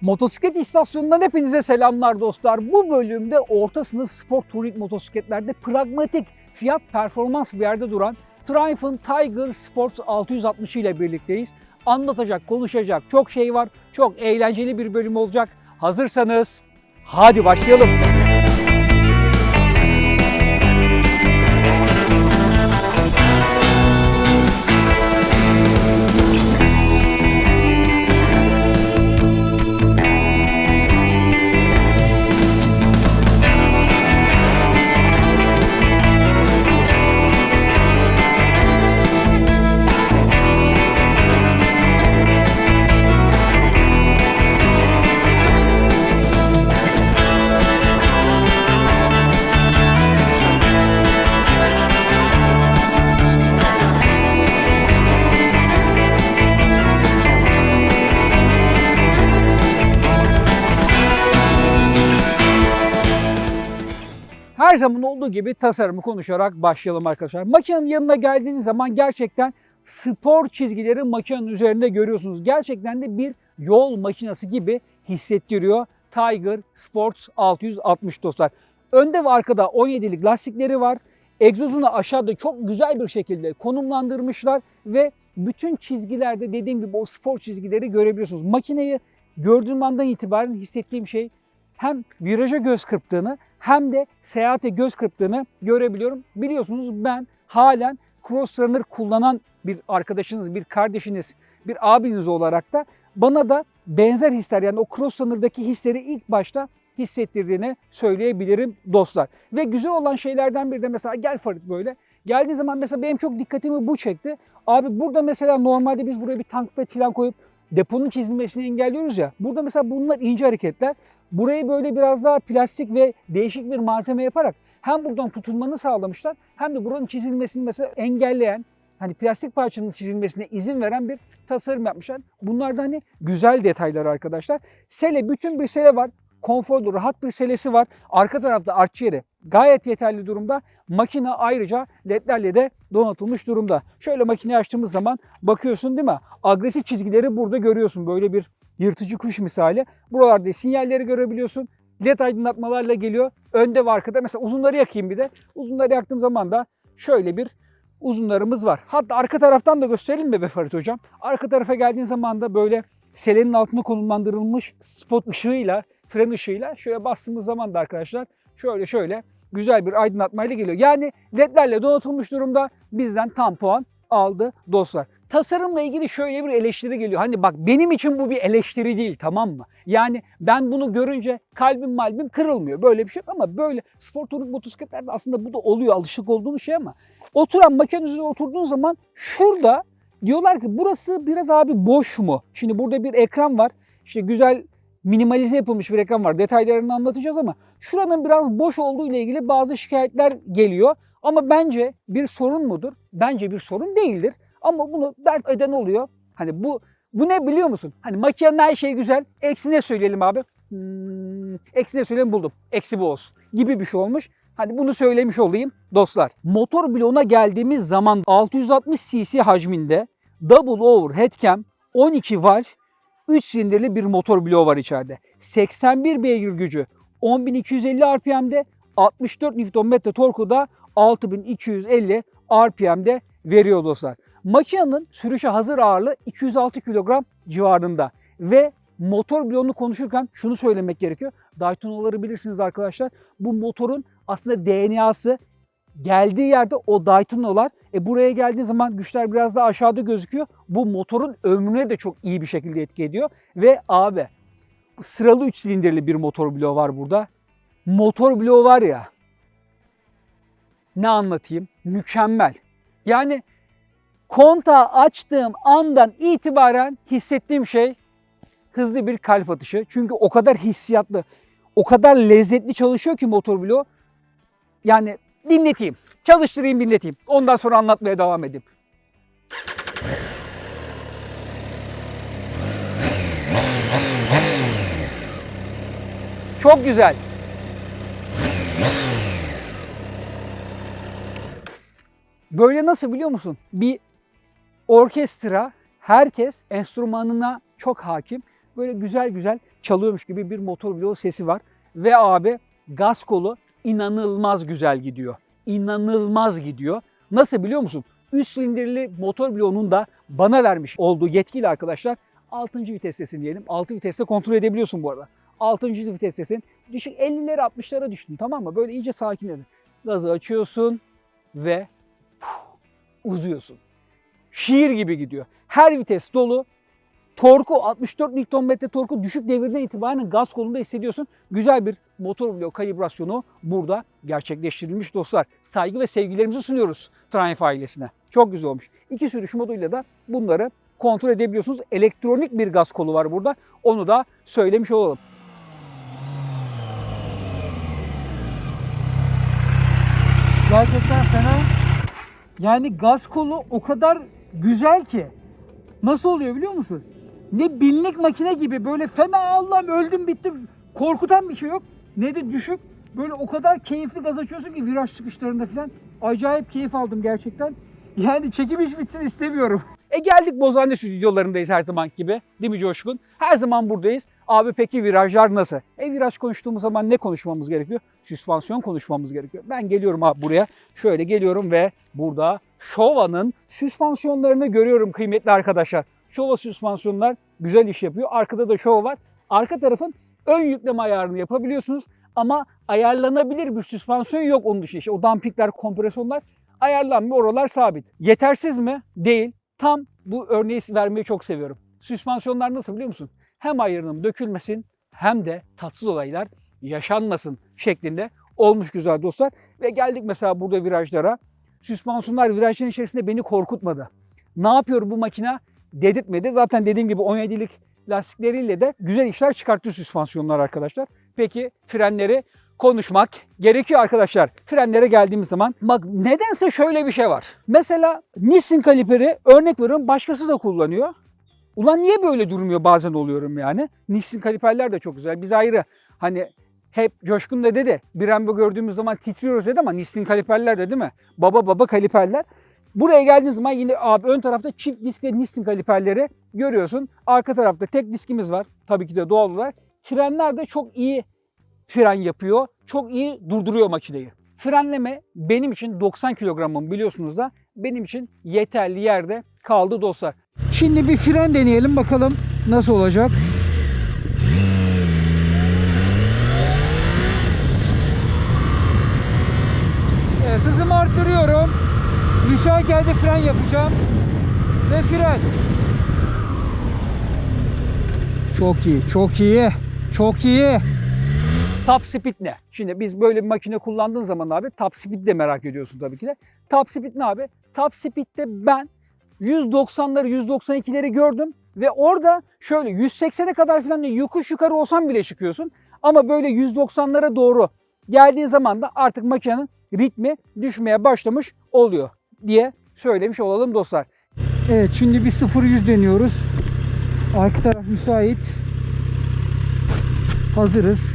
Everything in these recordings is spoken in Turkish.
Motosiklet istasyonundan hepinize selamlar dostlar. Bu bölümde orta sınıf spor touring motosikletlerde pragmatik fiyat performans bir yerde duran Triumph'ın Tiger Sports 660 ile birlikteyiz. Anlatacak, konuşacak çok şey var. Çok eğlenceli bir bölüm olacak. Hazırsanız hadi başlayalım. Her zaman olduğu gibi tasarımı konuşarak başlayalım arkadaşlar. Makinenin yanına geldiğiniz zaman gerçekten spor çizgileri makinenin üzerinde görüyorsunuz. Gerçekten de bir yol makinesi gibi hissettiriyor Tiger Sports 660 dostlar. Önde ve arkada 17'lik lastikleri var. Egzozunu aşağıda çok güzel bir şekilde konumlandırmışlar ve bütün çizgilerde dediğim gibi o spor çizgileri görebiliyorsunuz. Makineyi gördüğüm andan itibaren hissettiğim şey hem viraja göz kırptığını hem de seyahate göz kırptığını görebiliyorum. Biliyorsunuz ben halen Crossrunner kullanan bir arkadaşınız, bir kardeşiniz, bir abiniz olarak da bana da benzer hisler yani o Crossrunner'daki hisleri ilk başta hissettirdiğini söyleyebilirim dostlar. Ve güzel olan şeylerden biri de mesela gel Farid böyle. Geldiği zaman mesela benim çok dikkatimi bu çekti. Abi burada mesela normalde biz buraya bir tank pet falan koyup deponun çizilmesini engelliyoruz ya. Burada mesela bunlar ince hareketler. Burayı böyle biraz daha plastik ve değişik bir malzeme yaparak hem buradan tutunmanı sağlamışlar hem de buranın çizilmesini mesela engelleyen hani plastik parçanın çizilmesine izin veren bir tasarım yapmışlar. Bunlar da hani güzel detaylar arkadaşlar. Sele bütün bir sele var. Konforlu, rahat bir selesi var. Arka tarafta artçı yeri gayet yeterli durumda. Makine ayrıca ledlerle de donatılmış durumda. Şöyle makineyi açtığımız zaman bakıyorsun değil mi? Agresif çizgileri burada görüyorsun. Böyle bir yırtıcı kuş misali. Buralarda sinyalleri görebiliyorsun. LED aydınlatmalarla geliyor. Önde ve arkada. Mesela uzunları yakayım bir de. Uzunları yaktığım zaman da şöyle bir uzunlarımız var. Hatta arka taraftan da gösterelim mi be Ferit Hocam? Arka tarafa geldiğin zaman da böyle selenin altına konumlandırılmış spot ışığıyla, fren ışığıyla şöyle bastığımız zaman da arkadaşlar şöyle şöyle güzel bir aydınlatmayla geliyor. Yani ledlerle donatılmış durumda bizden tam puan aldı dostlar. Tasarımla ilgili şöyle bir eleştiri geliyor. Hani bak benim için bu bir eleştiri değil tamam mı? Yani ben bunu görünce kalbim malbim kırılmıyor. Böyle bir şey ama böyle spor touring motosikletlerde aslında bu da oluyor alışık olduğumuz şey ama oturan makinenin üzerine oturduğun zaman şurada diyorlar ki burası biraz abi boş mu? Şimdi burada bir ekran var. İşte güzel minimalize yapılmış bir ekran var. Detaylarını anlatacağız ama şuranın biraz boş olduğu ile ilgili bazı şikayetler geliyor. Ama bence bir sorun mudur? Bence bir sorun değildir. Ama bunu dert eden oluyor. Hani bu bu ne biliyor musun? Hani makinenin her şeyi güzel. Eksi ne söyleyelim abi? Hmm, eksi ne söyleyelim buldum. Eksi bu olsun. Gibi bir şey olmuş. Hani bunu söylemiş olayım dostlar. Motor bloğuna geldiğimiz zaman 660 cc hacminde double overhead cam 12 valve 3 silindirli bir motor bloğu var içeride. 81 beygir gücü 10.250 RPM'de 64 Nm torku da 6250 RPM'de veriyor dostlar. Makinenin sürüşe hazır ağırlığı 206 kilogram civarında ve motor bloğunu konuşurken şunu söylemek gerekiyor. Daytonoları bilirsiniz arkadaşlar. Bu motorun aslında DNA'sı geldiği yerde o Daytonolar. E buraya geldiği zaman güçler biraz daha aşağıda gözüküyor. Bu motorun ömrüne de çok iyi bir şekilde etki ediyor. Ve abi sıralı 3 silindirli bir motor bloğu var burada. Motor bloğu var ya ne anlatayım? Mükemmel. Yani kontağı açtığım andan itibaren hissettiğim şey hızlı bir kalp atışı. Çünkü o kadar hissiyatlı, o kadar lezzetli çalışıyor ki motor bloğu. Yani dinleteyim, çalıştırayım dinleteyim. Ondan sonra anlatmaya devam edeyim. Çok güzel. Böyle nasıl biliyor musun? Bir orkestra, herkes enstrümanına çok hakim. Böyle güzel güzel çalıyormuş gibi bir motor bloğu sesi var. Ve abi gaz kolu inanılmaz güzel gidiyor. İnanılmaz gidiyor. Nasıl biliyor musun? Üst silindirli motor bloğunun da bana vermiş olduğu yetkili arkadaşlar 6. vitestesin diyelim. 6 viteste kontrol edebiliyorsun bu arada. 6. vitestesin. Düşük 50'lere 60'lara düştün tamam mı? Böyle iyice sakinledin. Gazı açıyorsun ve uzuyorsun. Şiir gibi gidiyor. Her vites dolu. Torku 64 Nm torku düşük devirden itibaren gaz kolunda hissediyorsun. Güzel bir motor bloğu kalibrasyonu burada gerçekleştirilmiş dostlar. Saygı ve sevgilerimizi sunuyoruz Triumph ailesine. Çok güzel olmuş. İki sürüş moduyla da bunları kontrol edebiliyorsunuz. Elektronik bir gaz kolu var burada. Onu da söylemiş olalım. Gerçekten fena. Yani gaz kolu o kadar güzel ki. Nasıl oluyor biliyor musun? Ne binlik makine gibi böyle fena Allah'ım öldüm bittim korkutan bir şey yok. Ne de düşük. Böyle o kadar keyifli gaz açıyorsun ki viraj çıkışlarında falan. Acayip keyif aldım gerçekten. Yani çekim hiç bitsin istemiyorum. E geldik Bozanlı stüdyolarındayız her zaman gibi. Değil mi Coşkun? Her zaman buradayız. Abi peki virajlar nasıl? E viraj konuştuğumuz zaman ne konuşmamız gerekiyor? Süspansiyon konuşmamız gerekiyor. Ben geliyorum abi buraya. Şöyle geliyorum ve burada Şova'nın süspansiyonlarını görüyorum kıymetli arkadaşlar. Şova süspansiyonlar güzel iş yapıyor. Arkada da Şova var. Arka tarafın ön yükleme ayarını yapabiliyorsunuz. Ama ayarlanabilir bir süspansiyon yok onun dışında. İşte o dampingler, kompresyonlar ayarlanmıyor. Oralar sabit. Yetersiz mi? Değil. Tam bu örneği vermeyi çok seviyorum. Süspansiyonlar nasıl biliyor musun? Hem ayarının dökülmesin hem de tatsız olaylar yaşanmasın şeklinde olmuş güzel dostlar. Ve geldik mesela burada virajlara. Süspansiyonlar virajların içerisinde beni korkutmadı. Ne yapıyor bu makine? Dedirtmedi. Zaten dediğim gibi 17'lik lastikleriyle de güzel işler çıkarttı süspansiyonlar arkadaşlar. Peki frenleri konuşmak gerekiyor arkadaşlar. Frenlere geldiğimiz zaman bak nedense şöyle bir şey var. Mesela Nissin kaliperi örnek veriyorum başkası da kullanıyor. Ulan niye böyle durmuyor bazen oluyorum yani. Nissin kaliperler de çok güzel. Biz ayrı hani hep Coşkun da dedi Brembo gördüğümüz zaman titriyoruz dedi ama Nissin kaliperler de değil mi? Baba baba kaliperler. Buraya geldiğiniz zaman yine abi ön tarafta çift disk ve Nissin kaliperleri görüyorsun. Arka tarafta tek diskimiz var. Tabii ki de doğal olarak. Frenler de çok iyi fren yapıyor. Çok iyi durduruyor makineyi. Frenleme benim için 90 kilogramım biliyorsunuz da benim için yeterli yerde kaldı dostlar. Şimdi bir fren deneyelim bakalım nasıl olacak. Evet hızımı arttırıyorum. Müsait yerde fren yapacağım. Ve fren. Çok iyi, çok iyi, çok iyi. Top speed ne? Şimdi biz böyle bir makine kullandığın zaman abi top speed de merak ediyorsun tabii ki de. Top speed ne abi? Top speed'de ben 190'ları 192'leri gördüm ve orada şöyle 180'e kadar falan yokuş yukarı olsan bile çıkıyorsun. Ama böyle 190'lara doğru geldiği zaman da artık makinenin ritmi düşmeye başlamış oluyor diye söylemiş olalım dostlar. Evet şimdi bir 0-100 deniyoruz. Arka taraf müsait. Hazırız.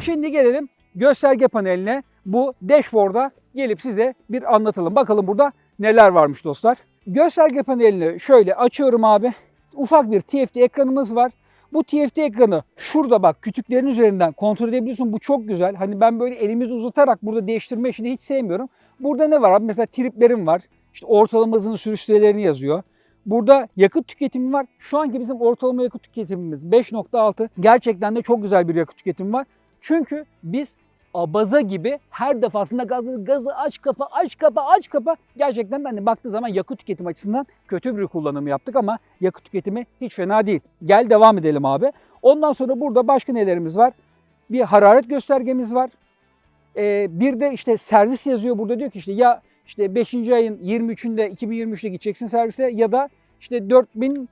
Şimdi gelelim gösterge paneline. Bu dashboard'a gelip size bir anlatalım. Bakalım burada neler varmış dostlar. Gösterge panelini şöyle açıyorum abi. Ufak bir TFT ekranımız var. Bu TFT ekranı şurada bak kütüklerin üzerinden kontrol edebiliyorsun. Bu çok güzel. Hani ben böyle elimizi uzatarak burada değiştirme işini hiç sevmiyorum. Burada ne var abi? Mesela triplerim var. İşte ortalama hızını sürüş sürelerini yazıyor. Burada yakıt tüketimi var. Şu anki bizim ortalama yakıt tüketimimiz 5.6. Gerçekten de çok güzel bir yakıt tüketimi var. Çünkü biz abaza gibi her defasında gazı, gazı aç kapa aç kapa aç kapa gerçekten hani baktığı zaman yakıt tüketimi açısından kötü bir kullanım yaptık ama yakıt tüketimi hiç fena değil. Gel devam edelim abi. Ondan sonra burada başka nelerimiz var? Bir hararet göstergemiz var. Ee, bir de işte servis yazıyor burada diyor ki işte ya işte 5. ayın 23'ünde 2023'te gideceksin servise ya da işte 4000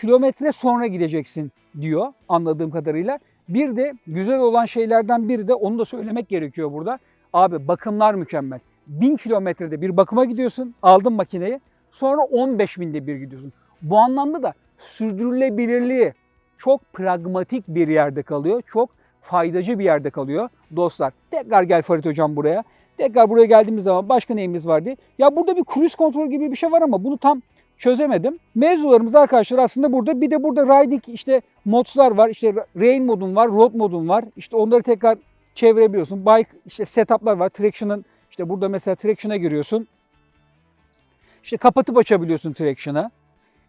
kilometre sonra gideceksin diyor anladığım kadarıyla. Bir de güzel olan şeylerden biri de onu da söylemek gerekiyor burada. Abi bakımlar mükemmel. 1000 kilometrede bir bakıma gidiyorsun, aldın makineyi. Sonra 15 binde bir gidiyorsun. Bu anlamda da sürdürülebilirliği çok pragmatik bir yerde kalıyor. Çok faydacı bir yerde kalıyor dostlar. Tekrar gel Farid hocam buraya. Tekrar buraya geldiğimiz zaman başka neyimiz vardı? Ya burada bir cruise kontrol gibi bir şey var ama bunu tam çözemedim. Mevzularımız arkadaşlar aslında burada. Bir de burada riding işte modslar var. İşte rain modun var, road modun var. İşte onları tekrar çevirebiliyorsun. Bike işte setup'lar var. Traction'ın işte burada mesela traction'a giriyorsun. İşte kapatıp açabiliyorsun traction'ı.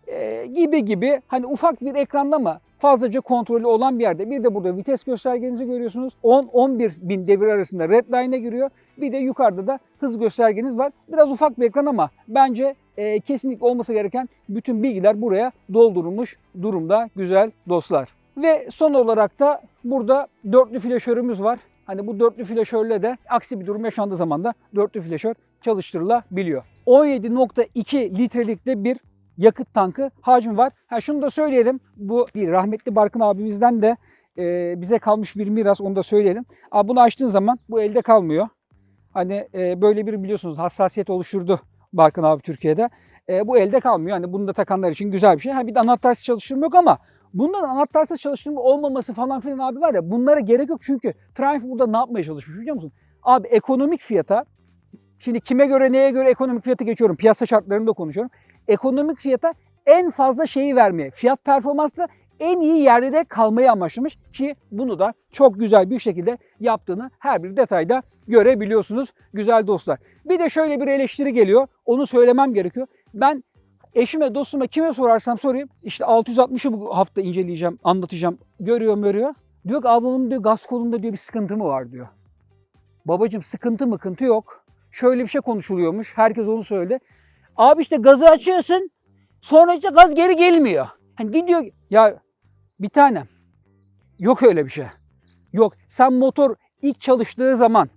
Ee, gibi gibi hani ufak bir ekranda ama fazlaca kontrolü olan bir yerde. Bir de burada vites göstergenizi görüyorsunuz. 10-11 bin devir arasında red line'e giriyor. Bir de yukarıda da hız göstergeniz var. Biraz ufak bir ekran ama bence e, kesinlikle olması gereken bütün bilgiler buraya doldurulmuş durumda güzel dostlar. Ve son olarak da burada dörtlü flaşörümüz var. Hani bu dörtlü flaşörle de aksi bir durum yaşandığı zaman da dörtlü flaşör çalıştırılabiliyor. 17.2 litrelikte bir yakıt tankı hacmi var. Ha şunu da söyleyelim. Bu bir rahmetli Barkın abimizden de e, bize kalmış bir miras onu da söyleyelim. Abi bunu açtığın zaman bu elde kalmıyor. Hani e, böyle bir biliyorsunuz hassasiyet oluşturdu Barkın abi Türkiye'de. E, bu elde kalmıyor. Hani bunu da takanlar için güzel bir şey. Ha bir de anahtarsız çalıştırma yok ama bundan anahtarsız çalıştırma olmaması falan filan abi var ya bunlara gerek yok çünkü Triumph burada ne yapmaya çalışmış biliyor musun? Abi ekonomik fiyata Şimdi kime göre neye göre ekonomik fiyatı geçiyorum. Piyasa şartlarında konuşuyorum. Ekonomik fiyata en fazla şeyi vermeye, fiyat performansla en iyi yerde de kalmayı amaçlamış ki bunu da çok güzel bir şekilde yaptığını her bir detayda görebiliyorsunuz güzel dostlar. Bir de şöyle bir eleştiri geliyor. Onu söylemem gerekiyor. Ben eşime, dostuma kime sorarsam sorayım. İşte 660'ı bu hafta inceleyeceğim, anlatacağım. Görüyor görüyor. Diyor ki ablamın diyor gaz kolunda diyor bir sıkıntı mı var diyor. Babacım sıkıntı mıkıntı yok. Şöyle bir şey konuşuluyormuş. Herkes onu söyledi. Abi işte gazı açıyorsun. Sonra işte gaz geri gelmiyor. Hani gidiyor. Ya bir tanem. Yok öyle bir şey. Yok. Sen motor ilk çalıştığı zaman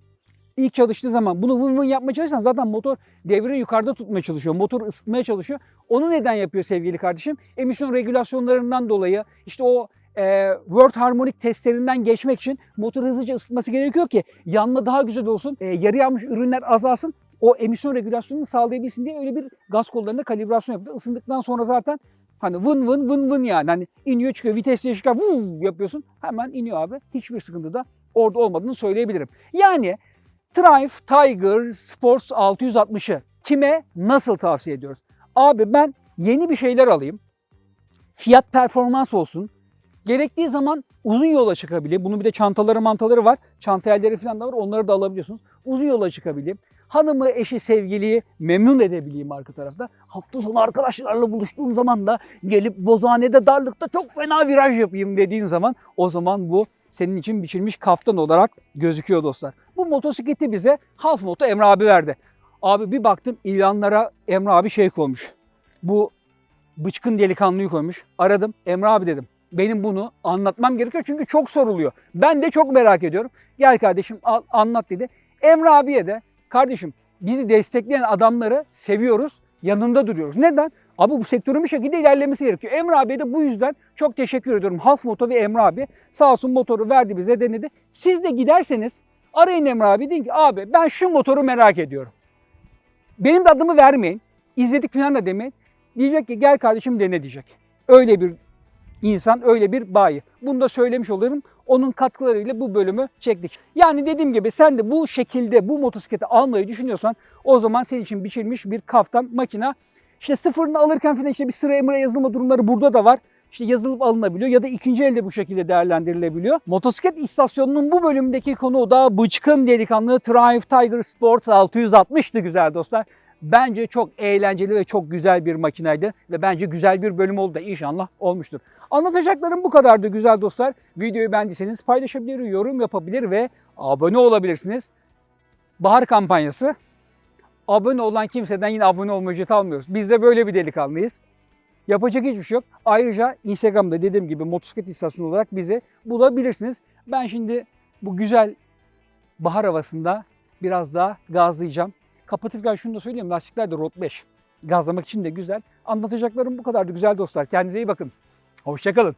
ilk çalıştığı zaman bunu vın vın yapmaya çalışırsan zaten motor devrini yukarıda tutmaya çalışıyor. Motor ısıtmaya çalışıyor. Onu neden yapıyor sevgili kardeşim? Emisyon regülasyonlarından dolayı işte o e, World Harmonic testlerinden geçmek için motor hızlıca ısıtması gerekiyor ki yanma daha güzel olsun. E, yarı yanmış ürünler azalsın. O emisyon regülasyonunu sağlayabilsin diye öyle bir gaz kollarında kalibrasyon yaptı. Isındıktan sonra zaten hani vın vın vın vın yani hani iniyor çıkıyor vites değişikliği vuu yapıyorsun hemen iniyor abi. Hiçbir sıkıntı da orada olmadığını söyleyebilirim. Yani Triumph Tiger Sports 660'ı kime nasıl tavsiye ediyoruz? Abi ben yeni bir şeyler alayım. Fiyat performans olsun. Gerektiği zaman uzun yola çıkabileyim. Bunun bir de çantaları mantaları var. Çanta yerleri falan da var. Onları da alabiliyorsunuz. Uzun yola çıkabileyim. Hanımı, eşi, sevgiliyi memnun edebileyim arka tarafta. Hafta sonu arkadaşlarla buluştuğum zaman da gelip Bozhane'de darlıkta çok fena viraj yapayım dediğin zaman o zaman bu senin için biçilmiş kaftan olarak gözüküyor dostlar. Bu motosikleti bize Half Moto Emre abi verdi. Abi bir baktım ilanlara Emre abi şey koymuş. Bu bıçkın delikanlıyı koymuş. Aradım Emre abi dedim. Benim bunu anlatmam gerekiyor çünkü çok soruluyor. Ben de çok merak ediyorum. Gel kardeşim al, anlat dedi. Emre abiye de kardeşim bizi destekleyen adamları seviyoruz. Yanında duruyoruz. Neden? Abi bu sektörün bir şekilde ilerlemesi gerekiyor. Emre abiye de bu yüzden çok teşekkür ediyorum. Half Moto ve Emre abi sağ olsun motoru verdi bize denedi. Siz de giderseniz arayın Emre abi deyin ki abi ben şu motoru merak ediyorum. Benim de adımı vermeyin. İzledik falan da demeyin. Diyecek ki gel kardeşim dene diyecek. Öyle bir insan, öyle bir bayi. Bunu da söylemiş olurum. Onun katkılarıyla bu bölümü çektik. Yani dediğim gibi sen de bu şekilde bu motosikleti almayı düşünüyorsan o zaman senin için biçilmiş bir kaftan makina. İşte sıfırını alırken falan işte bir sıra emre yazılma durumları burada da var. İşte yazılıp alınabiliyor ya da ikinci elde bu şekilde değerlendirilebiliyor. Motosiklet istasyonunun bu bölümündeki konu da bıçkın delikanlı Triumph Tiger Sports 660'tı güzel dostlar. Bence çok eğlenceli ve çok güzel bir makinaydı ve bence güzel bir bölüm oldu da inşallah olmuştur. Anlatacaklarım bu kadardı güzel dostlar. Videoyu beğendiyseniz paylaşabilir, yorum yapabilir ve abone olabilirsiniz. Bahar kampanyası. Abone olan kimseden yine abone olma ücreti almıyoruz. Biz de böyle bir delikanlıyız. Yapacak hiçbir şey yok. Ayrıca Instagram'da dediğim gibi motosiklet istasyonu olarak bizi bulabilirsiniz. Ben şimdi bu güzel bahar havasında biraz daha gazlayacağım. Kapatırken şunu da söyleyeyim. Lastikler de Road 5. Gazlamak için de güzel. Anlatacaklarım bu kadardı güzel dostlar. Kendinize iyi bakın. Hoşçakalın.